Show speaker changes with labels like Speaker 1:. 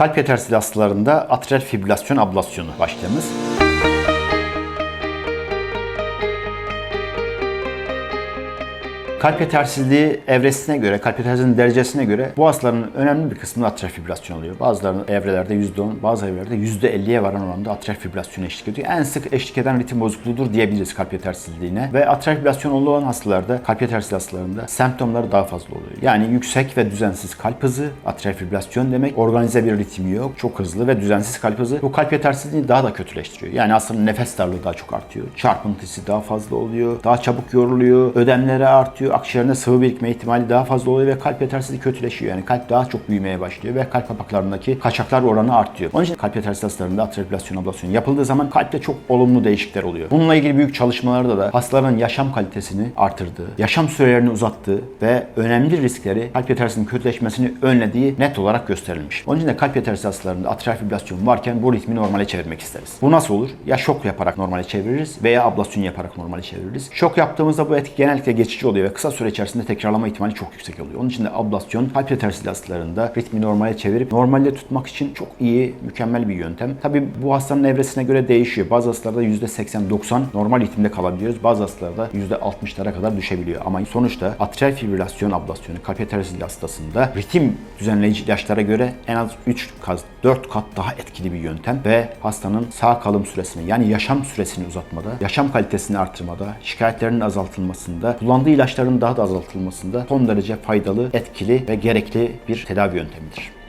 Speaker 1: Kalp yetersizliği hastalarında atrial fibrilasyon ablasyonu başlığımız. Kalp yetersizliği evresine göre, kalp yetersizliğinin derecesine göre bu hastaların önemli bir kısmında atrial fibrilasyon oluyor. Bazılarının evrelerde %10, bazı evrelerde %50'ye varan oranda atrial fibrilasyon eşlik ediyor. En sık eşlik eden ritim bozukluğudur diyebiliriz kalp yetersizliğine. Ve atrial fibrilasyon olan hastalarda, kalp yetersizliği hastalarında semptomları daha fazla oluyor. Yani yüksek ve düzensiz kalp hızı, atrial fibrilasyon demek. Organize bir ritmi yok, çok hızlı ve düzensiz kalp hızı. Bu kalp yetersizliğini daha da kötüleştiriyor. Yani hastanın nefes darlığı daha çok artıyor. Çarpıntısı daha fazla oluyor. Daha çabuk yoruluyor. Ödemleri artıyor. Akciğerinde sıvı birikme ihtimali daha fazla oluyor ve kalp yetersizliği kötüleşiyor. Yani kalp daha çok büyümeye başlıyor ve kalp kapaklarındaki kaçaklar oranı artıyor. Onun için kalp yetersizliği hastalarında atrial fibrilasyon ablasyon yapıldığı zaman kalpte çok olumlu değişiklikler oluyor. Bununla ilgili büyük çalışmalarda da hastaların yaşam kalitesini artırdığı, yaşam sürelerini uzattığı ve önemli riskleri kalp yetersizliğinin kötüleşmesini önlediği net olarak gösterilmiş. Onun için de kalp yetersizliği hastalarında atrial varken bu ritmi normale çevirmek isteriz. Bu nasıl olur? Ya şok yaparak normale çeviririz veya ablasyon yaparak normale çeviririz. Şok yaptığımızda bu etki genellikle geçici oluyor ve kısa süre içerisinde tekrarlama ihtimali çok yüksek oluyor. Onun için de ablasyon kalp yetersizliği hastalarında ritmi normale çevirip normalde tutmak için çok iyi, mükemmel bir yöntem. Tabi bu hastanın evresine göre değişiyor. Bazı hastalarda %80-90 normal ritimde kalabiliyoruz. Bazı hastalarda %60'lara kadar düşebiliyor. Ama sonuçta atrial fibrilasyon ablasyonu kalp yetersizliği hastasında ritim düzenleyici ilaçlara göre en az 3 kat, 4 kat daha etkili bir yöntem ve hastanın sağ kalım süresini yani yaşam süresini uzatmada, yaşam kalitesini artırmada, şikayetlerinin azaltılmasında, kullandığı ilaçların daha da azaltılmasında son derece faydalı, etkili ve gerekli bir tedavi yöntemidir.